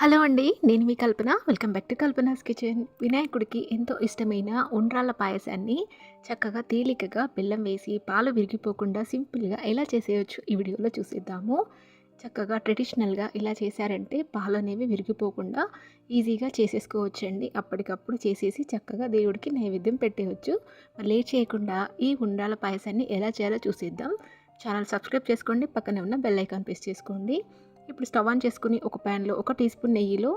Hello అండి నేను మీ Kalpana. Welcome back to Kalpana's kitchen. వినాయకుడికి ఎంతో ఇష్టమైన ఉండ్రాళ్ళ పాయసాన్ని చక్కగా తేలికగా బెల్లం వేసి పాలు విరిగిపోకుండా సింపుల్గా ఎలా చేసేయచ్చు ఈ వీడియోలో చూసేద్దాము. చక్కగా ట్రెడిషనల్గా ఇలా చేశారంటే పాలు అనేవి విరిగిపోకుండా ఈజీగా చేసేసుకోవచ్చండి. అప్పటికప్పుడు చేసేసి చక్కగా దేవుడికి నైవేద్యం పెట్టేయచ్చు. మరి లేట్ చేయకుండా ఈ ఉండ్రాళ్ళ పాయసాన్ని ఎలా చేయాలో చూసేద్దాం. ఛానల్ సబ్స్క్రైబ్ చేసుకోండి పక్కనే ఉన్న బెల్ ఐకాన్ ప్రెస్ చేసుకోండి. ఇప్పుడు స్టవ్ ఆన్ చేసుకుని ఒక ప్యాన్లో ఒక టీ స్పూన్ నెయ్యిలో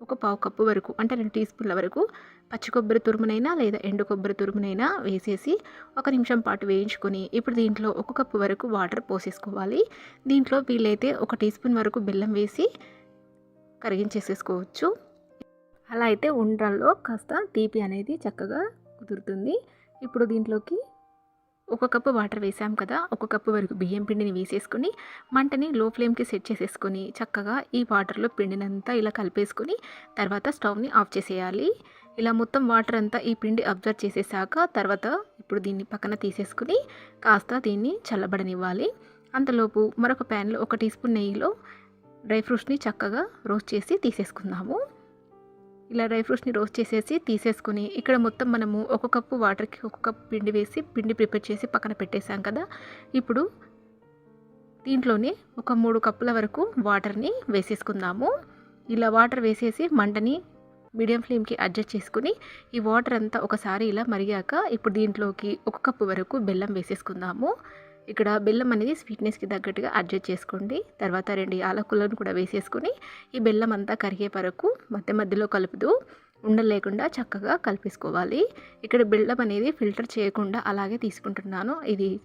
ఒక పావు కప్పు వరకు అంటే రెండు టీ స్పూన్ల వరకు పచ్చి కొబ్బరి తురుమునైనా లేదా ఎండు కొబ్బరి తురుమునైనా వేసేసి ఒక నిమిషం పాటు వేయించుకొని ఇప్పుడు దీంట్లో ఒక కప్పు వరకు వాటర్ పోసేసుకోవాలి. దీంట్లో వీలైతే ఒక టీ స్పూన్ వరకు బెల్లం వేసి కరిగించేసేసుకోవచ్చు. అలా అయితే ఉండ్రాల్లో కాస్త తీపి అనేది చక్కగా కుదురుతుంది. ఇప్పుడు దీంట్లోకి ఒక కప్పు వాటర్ వేసాం కదా ఒక కప్పు వరకు బియ్యం పిండిని వేసేసుకొని మంటని లో ఫ్లేమ్కి సెట్ చేసేసుకొని చక్కగా ఈ వాటర్లో పిండినంతా ఇలా కలిపేసుకొని తర్వాత స్టవ్ని ఆఫ్ చేసేయాలి. ఇలా మొత్తం వాటర్ అంతా ఈ పిండి అబ్జర్వ్ చేసేసాక తర్వాత ఇప్పుడు దీన్ని పక్కన తీసేసుకుని కాస్త దీన్ని చల్లబడనివ్వాలి. అంతలోపు మరొక ప్యాన్లో ఒక టీ స్పూన్ నెయ్యిలో డ్రై ఫ్రూట్స్ని చక్కగా రోస్ట్ చేసి తీసేసుకుందాము. ఇలా డ్రై ఫ్రూట్స్ని రోస్ట్ చేసేసి తీసేసుకుని ఇక్కడ మొత్తం మనము ఒక కప్పు వాటర్కి ఒక కప్పు పిండి వేసి పిండి ప్రిపేర్ చేసి పక్కన పెట్టేసాం కదా. ఇప్పుడు దీంట్లోనే ఒక మూడు కప్పుల వరకు వాటర్ని వేసేసుకుందాము. ఇలా వాటర్ వేసేసి మంటని మీడియం ఫ్లేమ్కి అడ్జస్ట్ చేసుకుని ఈ వాటర్ అంతా ఒకసారి ఇలా మరిగాక ఇప్పుడు దీంట్లోకి ఒక కప్పు వరకు బెల్లం వేసేసుకుందాము. ఇక్కడ బెల్లం అనేది స్వీట్నెస్కి తగ్గట్టుగా అడ్జస్ట్ చేసుకోండి. తర్వాత రెండు యాలకులను కూడా వేసేసుకొని ఈ బెల్లం అంతా కరిగే వరకు మధ్య మధ్యలో కలుపుతూ ఉండలేకుండా చక్కగా కలిపేసుకోవాలి. ఇక్కడ బెల్లం అనేది ఫిల్టర్ చేయకుండా అలాగే తీసుకుంటున్నాను. ఇది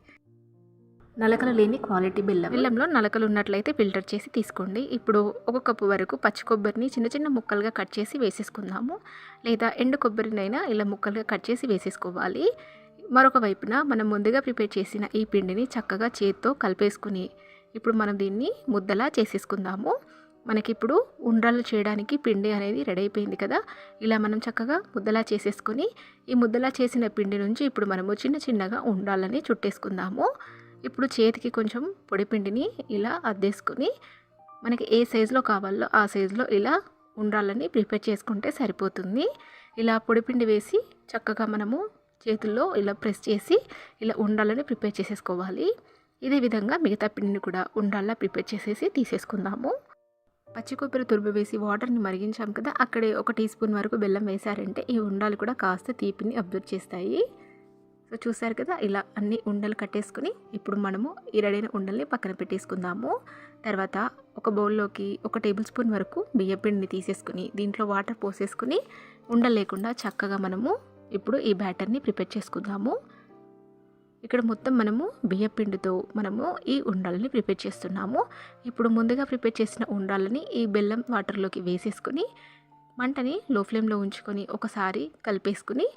నలకలు లేని క్వాలిటీ బెల్లం. బెల్లంలో నలకలు ఉన్నట్లయితే ఫిల్టర్ చేసి తీసుకోండి. ఇప్పుడు ఒక కప్పు వరకు పచ్చి కొబ్బరిని చిన్న చిన్న ముక్కలుగా కట్ చేసి వేసేసుకుందాము. లేదా ఎండు కొబ్బరినైనా ఇలా ముక్కలుగా కట్ చేసి వేసేసుకోవాలి. మరొక వైపున మనం ముందుగా ప్రిపేర్ చేసిన ఈ పిండిని చక్కగా చేత్తో కలిపేసుకుని ఇప్పుడు మనం దీన్ని ముద్దలా చేసేసుకుందాము. మనకి ఇప్పుడు ఉండ్రాలు చేయడానికి పిండి అనేది రెడీ అయిపోయింది కదా. ఇలా మనం చక్కగా ముద్దలా చేసేసుకొని ఈ ముద్దలా చేసిన పిండి నుంచి ఇప్పుడు మనము చిన్న చిన్నగా ఉండాలని చుట్టేసుకుందాము. ఇప్పుడు చేతికి కొంచెం పొడి పిండిని ఇలా అద్దేసుకొని మనకి ఏ సైజులో కావాలో ఆ సైజులో ఇలా ఉండాలని ప్రిపేర్ చేసుకుంటే సరిపోతుంది. ఇలా పొడిపిండి వేసి చక్కగా మనము చేతుల్లో ఇలా ప్రెస్ చేసి ఇలా ఉండాలని ప్రిపేర్ చేసేసుకోవాలి. ఇదే విధంగా మిగతా పిండిని కూడా ఉండాలా ప్రిపేర్ చేసేసి తీసేసుకుందాము. పచ్చి కొబ్బరి తురుము వేసి వాటర్ని మరిగించాం కదా అక్కడే ఒక టీ స్పూన్ వరకు బెల్లం వేశారంటే ఈ ఉండాలు కూడా కాస్త తీపిని అబ్జర్వ్ చేస్తాయి. సో చూసారు కదా ఇలా అన్ని ఉండలు కట్టేసుకుని ఇప్పుడు మనము ఈ రెడైన ఉండల్ని పక్కన పెట్టేసుకుందాము. తర్వాత ఒక బౌల్లోకి ఒక టేబుల్ స్పూన్ వరకు బియ్యం పిండిని తీసేసుకుని దీంట్లో వాటర్ పోసేసుకుని ఉండలు లేకుండా చక్కగా మనము ఇప్పుడు ఈ బ్యాటర్ని ప్రిపేర్ చేసుకుందాము. ఇక్కడ మొత్తం మనము బియ్యపిండితో మనము ఈ ఉండాలని ప్రిపేర్ చేస్తున్నాము. ఇప్పుడు ముందుగా ప్రిపేర్ చేసిన ఉండాలని ఈ బెల్లం వాటర్లోకి వేసేసుకొని మంటని లో ఫ్లేమ్లో ఉంచుకొని ఒకసారి కలిపేసుకుని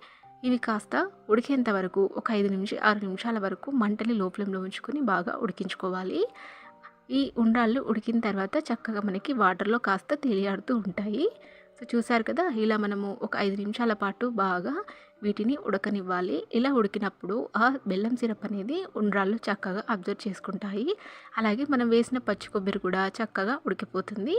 ఇవి కాస్త ఉడికేంత వరకు ఒక ఐదు నిమిషం ఆరు నిమిషాల వరకు మంటని లో ఫ్లేమ్లో ఉంచుకొని బాగా ఉడికించుకోవాలి. ఈ ఉండాలు ఉడికిన తర్వాత చక్కగా మనకి వాటర్లో కాస్త తేలియాడుతూ ఉంటాయి. సో చూసారు కదా ఇలా మనము ఒక ఐదు నిమిషాల పాటు బాగా వీటిని ఉడకనివ్వాలి. ఇలా ఉడికినప్పుడు ఆ బెల్లం సిరప్ అనేది ఉండ్రాళ్ళు చక్కగా అబ్జర్వ్ చేసుకుంటాయి. అలాగే మనం వేసిన పచ్చి కొబ్బరి కూడా చక్కగా ఉడికిపోతుంది.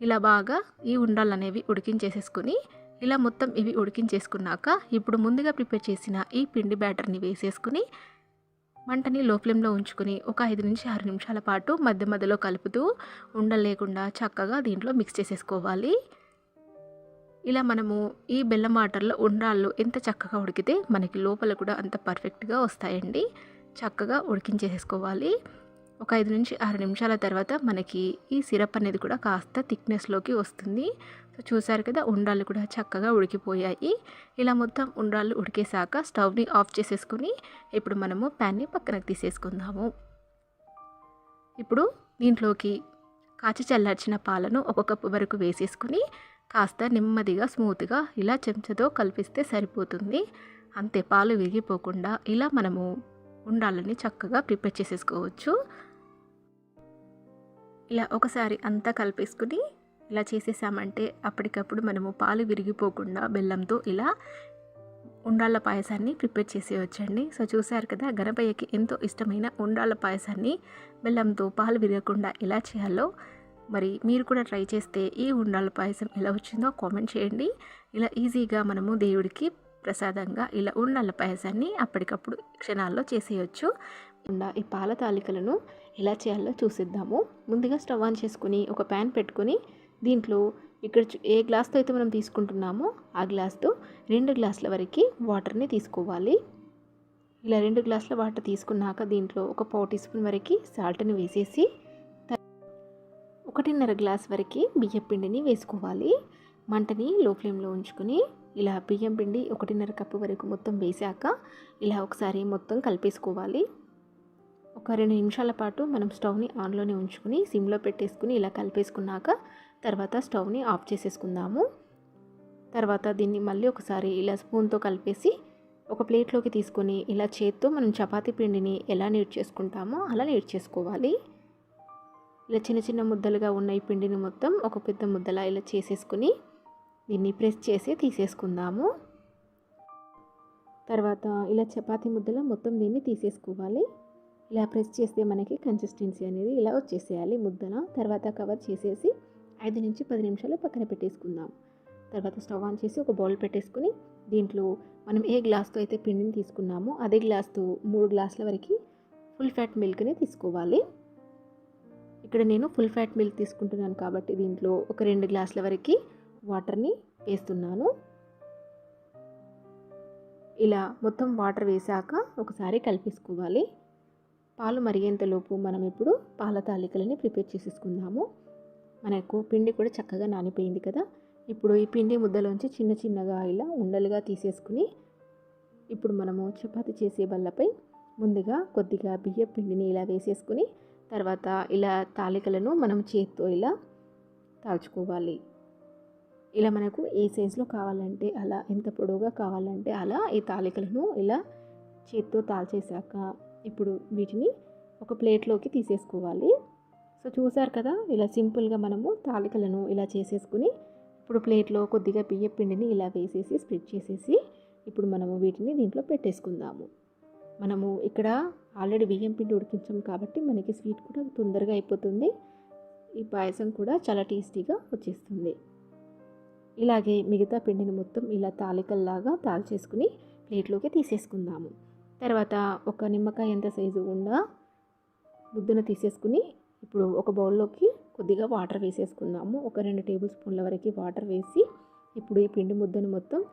ఇలా బాగా ఈ ఉండ్రాళ్ళు అనేవి ఉడికించేసేసుకుని ఇలా మొత్తం ఇవి ఉడికించేసుకున్నాక ఇప్పుడు ముందుగా ప్రిపేర్ చేసిన ఈ పిండి బ్యాటర్ని వేసేసుకుని మంటని లో ఫ్లేమ్లో ఉంచుకొని ఒక ఐదు నుంచి ఆరు నిమిషాల పాటు మధ్య మధ్యలో కలుపుతూ ఉండలేకుండా చక్కగా దీంట్లో మిక్స్ చేసేసుకోవాలి. ఇలా మనము ఈ బెల్లం వాటర్లో ఉండ్రాళ్ళు ఎంత చక్కగా ఉడికితే మనకి లోపల కూడా అంత పర్ఫెక్ట్గా వస్తాయండి. చక్కగా ఉడికించేసుకోవాలి ఒక ఐదు నుంచి ఆరు నిమిషాల తర్వాత మనకి ఈ సిరప్ అనేది కూడా కాస్త థిక్నెస్లోకి వస్తుంది. సో చూసారు కదా ఉండ్రాళ్ళు కూడా చక్కగా ఉడికిపోయాయి. ఇలా మొత్తం ఉండ్రాళ్ళు ఉడికేసాక స్టవ్ని ఆఫ్ చేసేసుకొని ఇప్పుడు మనము ప్యాన్ని పక్కనకి తీసేసుకుందాము. ఇప్పుడు దీంట్లోకి కాచి చల్లార్చిన పాలను ఒక కప్పు వరకు వేసేసుకుని కాస్త నెమ్మదిగా స్మూత్గా ఇలా చెంచతో కలిపిస్తే సరిపోతుంది. అంతే పాలు విరిగిపోకుండా ఇలా మనము ఉండాలని చక్కగా ప్రిపేర్ చేసేసుకోవచ్చు. ఇలా ఒకసారి అంతా కలిపేసుకుని ఇలా చేసేసామంటే అప్పటికప్పుడు మనము పాలు విరిగిపోకుండా బెల్లంతో ఇలా ఉండాళ్ళ పాయసాన్ని ప్రిపేర్ చేసేయచ్చండి. సో చూసారు కదా గణపయ్యకి ఎంతో ఇష్టమైన ఉండాళ్ళ పాయసాన్ని బెల్లంతో పాలు విరగకుండా ఎలా చేయాలో మరి మీరు కూడా ట్రై చేస్తే ఈ ఉండాల పాయసం ఎలా వచ్చిందో కామెంట్ చేయండి. ఇలా ఈజీగా మనము దేవుడికి ప్రసాదంగా ఇలా ఉండాల పాయసాన్ని అప్పటికప్పుడు క్షణాల్లో చేసేయచ్చు. ఈ పాల తాలికలను ఎలా చేయాలో చూసిద్దాము. ముందుగా స్టవ్ ఆన్ చేసుకుని ఒక ప్యాన్ పెట్టుకొని దీంట్లో ఇక్కడ చూ- ఏ గ్లాస్తో అయితే మనం తీసుకుంటున్నామో ఆ గ్లాస్తో రెండు గ్లాసుల వరకు వాటర్ని తీసుకోవాలి. ఇలా రెండు గ్లాసుల వాటర్ తీసుకున్నాక దీంట్లో ఒక పావు టీ స్పూన్ వరకు సాల్ట్ని వేసేసి ఒకటిన్నర గ్లాస్ వరకు బియ్యం పిండిని వేసుకోవాలి. మంటని లో ఫ్లేమ్లో ఉంచుకొని ఇలా బియ్యం పిండి ఒకటిన్నర కప్పు వరకు మొత్తం వేసాక ఇలా ఒకసారి మొత్తం కలిపేసుకోవాలి. ఒక రెండు నిమిషాల పాటు మనం స్టవ్ని ఆన్లోనే ఉంచుకుని సిమ్లో పెట్టేసుకుని ఇలా కలిపేసుకున్నాక తర్వాత స్టవ్ని ఆఫ్ చేసేసుకుందాము. తర్వాత దీన్ని మళ్ళీ ఒకసారి ఇలా స్పూన్తో కలిపేసి ఒక ప్లేట్లోకి తీసుకొని ఇలా చేత్తో మనం చపాతీ పిండిని ఎలా నీట్ చేసుకుంటామో అలా నీట్ చేసుకోవాలి. ఇలా చిన్న చిన్న ముద్దలుగా ఉన్న ఈ పిండిని మొత్తం ఒక పెద్ద ముద్దలా ఇలా చేసేసుకుని దీన్ని ప్రెస్ చేసి తీసేసుకుందాము. తర్వాత ఇలా చపాతీ ముద్దలో మొత్తం దీన్ని తీసేసుకోవాలి. ఇలా ప్రెస్ చేస్తే మనకి కన్సిస్టెన్సీ అనేది ఇలా వచ్చేసేయాలి ముద్దన తర్వాత కవర్ చేసేసి ఐదు నుంచి పది నిమిషాలు పక్కన పెట్టేసుకుందాం. తర్వాత స్టవ్ ఆన్ చేసి ఒక బౌల్ పెట్టేసుకుని దీంట్లో మనం ఏ గ్లాస్తో అయితే పిండిని తీసుకున్నామో అదే గ్లాస్తో మూడు గ్లాసుల వరకు ఫుల్ ఫ్యాట్ మిల్క్ని తీసుకోవాలి. ఇక్కడ నేను ఫుల్ ఫ్యాట్ మిల్క్ తీసుకుంటున్నాను కాబట్టి దీంట్లో ఒక రెండు గ్లాసుల వరకు వాటర్ని వేస్తున్నాను. ఇలా మొత్తం వాటర్ వేసాక ఒకసారి కలిపేసుకోవాలి. పాలు మరిగేంతలోపు మనం ఇప్పుడు పాల తాలికలని ప్రిపేర్ చేసేసుకుందాము. మనకు పిండి కూడా చక్కగా నానిపోయింది కదా. ఇప్పుడు ఈ పిండి ముద్దలోంచి చిన్న చిన్నగా ఇలా ఉండలుగా తీసేసుకుని ఇప్పుడు మనము చపాతి చేసే బల్లపై ముందుగా కొద్దిగా బియ్య పిండిని ఇలా వేసేసుకుని తర్వాత ఇలా తాలికలను మనం చేత్తో ఇలా తాల్చుకోవాలి. ఇలా మనకు ఏ సైజులో కావాలంటే అలా ఎంత పొడవుగా కావాలంటే అలా ఈ తాలికలను ఇలా చేత్తో తాల్చేశాక ఇప్పుడు వీటిని ఒక ప్లేట్లోకి తీసేసుకోవాలి. సో చూసారు కదా ఇలా సింపుల్గా మనము తాలికలను ఇలా చేసేసుకుని ఇప్పుడు ప్లేట్లో కొద్దిగా బియ్య పిండిని ఇలా వేసేసి స్ప్రెడ్ చేసేసి ఇప్పుడు మనము వీటిని దీంట్లో పెట్టేసుకుందాము. మనము ఇక్కడ ఆల్రెడీ బియ్యం పిండి ఉడికించాం కాబట్టి మనకి స్వీట్ కూడా తొందరగా అయిపోతుంది. ఈ పాయసం కూడా చాలా టేస్టీగా వచ్చేస్తుంది. ఇలాగే మిగతా పిండిని మొత్తం ఇలా తాలికల్లాగా తాల్చేసుకుని ప్లేట్లోకి తీసేసుకుందాము. తర్వాత ఒక నిమ్మకాయ ఎంత సైజు ఉండా ముద్దను తీసేసుకుని ఇప్పుడు ఒక బౌల్లోకి కొద్దిగా వాటర్ వేసేసుకుందాము. ఒక రెండు టేబుల్ స్పూన్ల వరకు వాటర్ వేసి ఇప్పుడు ఈ పిండి ముద్దను మొత్తం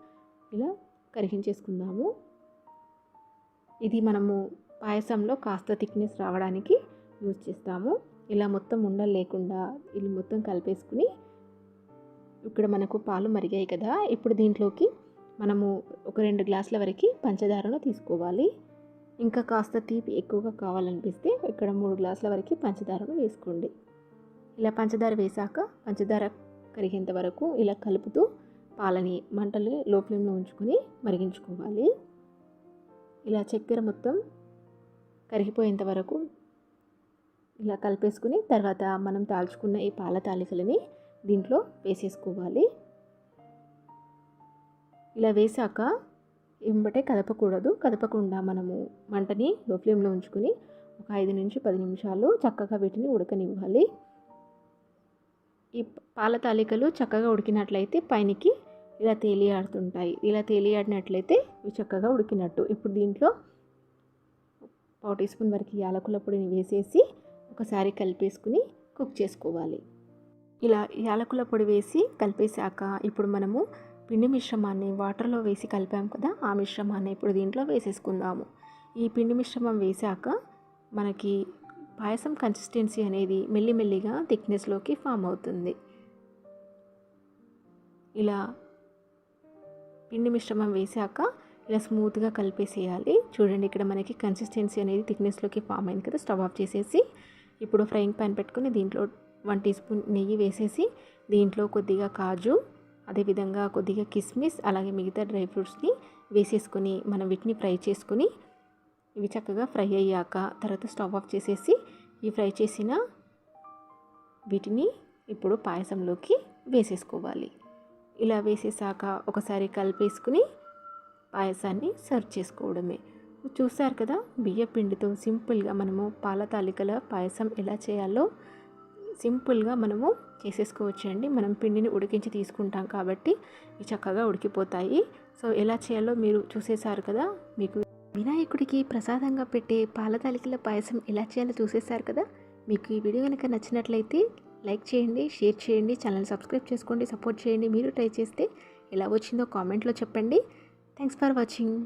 ఇలా కరిగించేసుకుందాము. ఇది మనము పాయసంలో కాస్త థిక్నెస్ రావడానికి యూజ్ చేస్తాము. ఇలా మొత్తం ఉండలు లేకుండా ఇది మొత్తం కలిపేసుకుని ఇక్కడ మనకు పాలు మరిగాయి కదా. ఇప్పుడు దీంట్లోకి మనము ఒక రెండు గ్లాసుల వరకు పంచదారను తీసుకోవాలి. ఇంకా కాస్త తీపి ఎక్కువగా కావాలనిపిస్తే ఇక్కడ మూడు గ్లాసుల వరకు పంచదారను వేసుకోండి. ఇలా పంచదార వేసాక పంచదార కరిగేంత వరకు ఇలా కలుపుతూ పాలని మంటలు లో ఫ్లేమ్లో ఉంచుకొని మరిగించుకోవాలి. ఇలా చక్కెర మొత్తం కరిగిపోయేంత వరకు ఇలా కలిపేసుకుని తర్వాత మనం తాల్చుకున్న ఈ పాల తాలికలని దీంట్లో వేసేసుకోవాలి. ఇలా వేసాక ఇంబటే కదపకూడదు. కదపకుండా మనము మంటని లో ఫ్లేమ్లో ఉంచుకుని ఒక ఐదు నుంచి పది నిమిషాలు చక్కగా వీటిని ఉడకనివ్వాలి. ఈ పాల తాలికలు చక్కగా ఉడికినట్లయితే పైనకి ఇలా తేలియాడుతుంటాయి. ఇలా తేలియాడినట్లయితే ఇవి చక్కగా ఉడికినట్టు. ఇప్పుడు దీంట్లో పావు టీ స్పూన్ వరకు యాలకుల పొడిని వేసేసి ఒకసారి కలిపేసుకుని కుక్ చేసుకోవాలి. ఇలా యాలకుల పొడి వేసి కలిపేశాక ఇప్పుడు మనము పిండి మిశ్రమాన్ని వాటర్లో వేసి కలిపాం కదా ఆ మిశ్రమాన్ని ఇప్పుడు దీంట్లో వేసేసుకుందాము. ఈ పిండి మిశ్రమం వేశాక మనకి పాయసం కన్సిస్టెన్సీ అనేది మెల్లిమెల్లిగా థిక్నెస్లోకి ఫామ్ అవుతుంది. ఇలా పిండి మిశ్రమం వేసాక ఇలా స్మూత్గా కలిపేసేయాలి. చూడండి ఇక్కడ మనకి కన్సిస్టెన్సీ అనేది థిక్నెస్లోకి ఫామ్ అయింది కదా స్టవ్ ఆఫ్ చేసేసి. ఇప్పుడు ఫ్రైయింగ్ ప్యాన్ పెట్టుకుని దీంట్లో వన్ టీ స్పూన్ నెయ్యి వేసేసి దీంట్లో కొద్దిగా కాజు అదేవిధంగా కొద్దిగా కిస్మిస్ అలాగే మిగతా డ్రై ఫ్రూట్స్ని వేసేసుకొని మనం వీటిని ఫ్రై చేసుకొని ఇవి చక్కగా ఫ్రై అయ్యాక తర్వాత స్టవ్ ఆఫ్ చేసేసి ఈ ఫ్రై చేసిన వీటిని ఇప్పుడు పాయసంలోకి వేసేసుకోవాలి. ఇలా వేసేసాక ఒకసారి కలిపేసుకుని పాయసాన్ని సర్వ్ చేసుకోవడమే. చూసారు కదా బియ్య పిండితో సింపుల్గా మనము పాల తాలికల పాయసం ఎలా చేయాలో సింపుల్గా మనము చేసేసుకోవచ్చండి. మనం పిండిని ఉడికించి తీసుకుంటాం కాబట్టి ఇవి చక్కగా ఉడికిపోతాయి. సో ఎలా చేయాలో మీరు చూసేశారు కదా మీకు వినాయకుడికి ప్రసాదంగా పెట్టే పాల తాలికల పాయసం ఎలా చేయాలో చూసేశారు కదా మీకు ఈ వీడియో కనుక నచ్చినట్లయితే లైక్ చేయండి షేర్ చేయండి ఛానల్ సబ్స్క్రైబ్ చేసుకోండి సపోర్ట్ చేయండి. మీరు ట్రై చేస్తే ఎలా వచ్చిందో కామెంట్లో చెప్పండి. Thanks for watching.